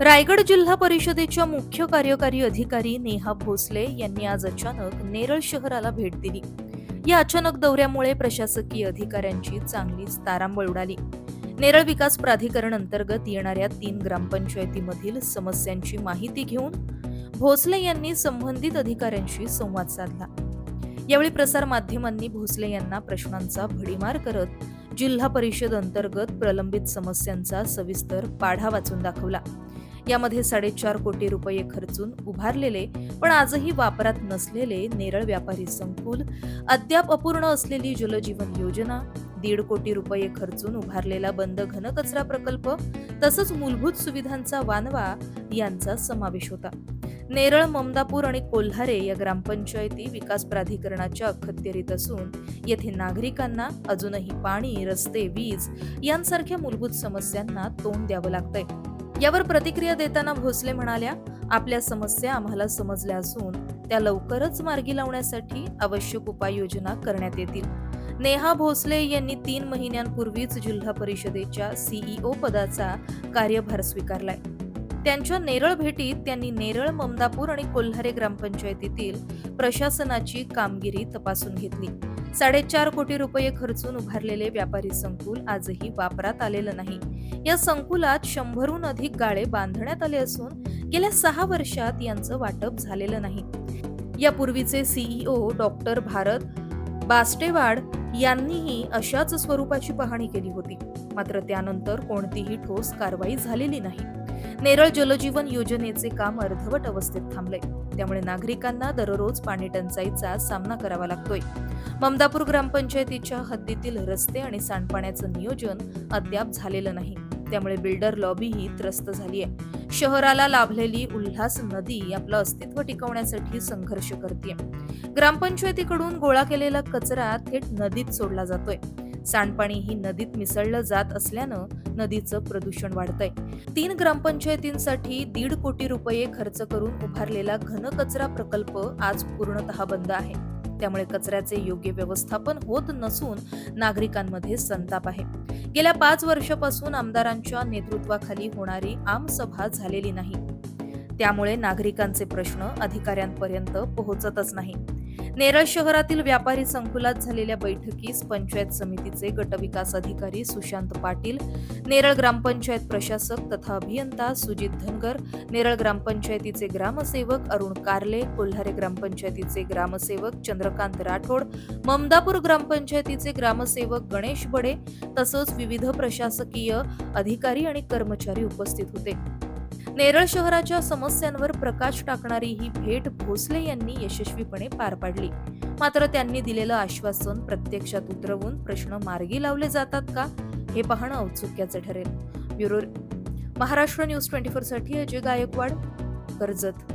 रायगड जिल्हा परिषदेच्या मुख्य कार्यकारी अधिकारी नेहा भोसले यांनी आज अचानक नेरळ शहराला भेट दिली. या अचानक दौऱ्यामुळे प्रशासकीय अधिकाऱ्यांची चांगलीच तारांबळ उडाली. नेरळ विकास प्राधिकरण अंतर्गत येणाऱ्या तीन ग्रामपंचायतीमधील समस्यांची माहिती घेऊन भोसले यांनी संबंधित अधिकाऱ्यांशी संवाद साधला. यावेळी प्रसार माध्यमांनी भोसले यांना प्रश्नांचा भडीमार करत जिल्हा परिषद अंतर्गत प्रलंबित समस्यांचा सविस्तर पाढा वाचून दाखवला. यामध्ये साडेचार कोटी रुपये खर्चून उभारलेले पण आजही वापरात नसलेले नेरळ व्यापारी संकुल अद्याप अपूर्ण असलेली जलजीवन योजना दीड कोटी रुपये खर्चून उभारलेला बंद घनकचरा प्रकल्प तसंच मूलभूत सुविधांचा वानवा यांचा समावेश होता. नेरळ ममदापूर आणि कोल्हारे या ग्रामपंचायती विकास प्राधिकरणाच्या अखत्यारीत असून येथे नागरिकांना अजूनही पाणी रस्ते वीज यांसारख्या मूलभूत समस्यांना तोंड द्यावं लागतंय. यावर प्रतिक्रिया देताना भोसले म्हणाल्या आपल्या समस्या आम्हाला समजल्या असून त्या लवकरच मार्गी लावण्यासाठी आवश्यक उपाययोजना करण्यात येतील. नेहा भोसले यांनी तीन महिन्यांपूर्वीच जिल्हा परिषदेच्या सीईओ पदाचा कार्यभार स्वीकारलाय. त्यांच्या नेरळ भेटीत त्यांनी नेरळ ममदापूर आणि कोल्हारे ग्रामपंचायतीतील प्रशासनाची कामगिरी तपासून घेतली. साडेचार कोटी रुपये खर्चून उभारलेले व्यापारी संकुल आजही वापरात आलेलं नाही. या संकुलात शंभरहून अधिक गाळे बांधण्यात आले असून गेल्या सहा वर्षात यांचं वाटप झालेलं नाही. यापूर्वीचे सीईओ डॉक्टर भारत बास्टेवाड यांनीही अशाच स्वरूपाची पाहणी केली होती. मात्र त्यानंतर कोणतीही ठोस कारवाई झालेली नाही. नेरळ जलजीवन योजनेचे काम अर्धवट अवस्थेत थांबले. त्यामुळे नागरिकांना दररोज पाणी टंचाईचा सामना करावा लागतोय. ममदापूर ग्रामपंचायतीच्या हद्दीतील रस्ते आणि सांडपाण्याचं नियोजन अद्याप झालेलं नाही. त्यामुळे बिल्डर लॉबी ही त्रस्त झाली आहे शहराला लाभलेली उल्हास नदी आपलं अस्तित्व टिकवण्यासाठी संघर्ष करते ग्रामपंचायतीकडून गोळा केलेला कचरा थेट नदीत सोडला जातोय. सांडपाणी ही नदीत मिसळलं जात असल्यानं नदीचं प्रदूषण वाढतंय. तीन ग्रामपंचायतींसाठी दीड कोटी रुपये खर्च करून उभारलेला घनकचरा प्रकल्प आज पूर्णतः बंद आहे. त्यामुळे कचऱ्याचे योग्य व्यवस्थापन होत नसून नागरिकांमध्ये संताप आहे. गेल्या पाच वर्षापासून आमदारांच्या नेतृत्वाखाली होणारी आमसभा झालेली नाही. त्यामुळे नागरिकांचे प्रश्न अधिकाऱ्यांपर्यंत पोहोचतच नाही. नेरळ शहरातील व्यापारी संकुलात झालेल्या बैठकीस पंचायत समितीचे गटविकास अधिकारी सुशांत पाटील नेरळ ग्रामपंचायत प्रशासक तथा अभियंता सुजित धनगर नेरळ ग्रामपंचायतीचे ग्रामसेवक अरुण कारले कोल्हारे ग्रामपंचायतीचे ग्रामसेवक चंद्रकांत राठोड ममदापूर ग्रामपंचायतीचे ग्रामसेवक गणेश बडे तसंच विविध प्रशासकीय अधिकारी आणि कर्मचारी उपस्थित होते. नेरळ शहराच्या समस्यांवर प्रकाश टाकणारी ही भेट भोसले यांनी यशस्वीपणे पार पाडली. मात्र त्यांनी दिलेलं आश्वासन प्रत्यक्षात उतरवून प्रश्न मार्गी लावले जातात का हे पाहणं औत्सुक्याचं ठरेल. ब्युरो महाराष्ट्र न्यूज ट्वेंटी फोरसाठी अजय गायकवाड कर्जत.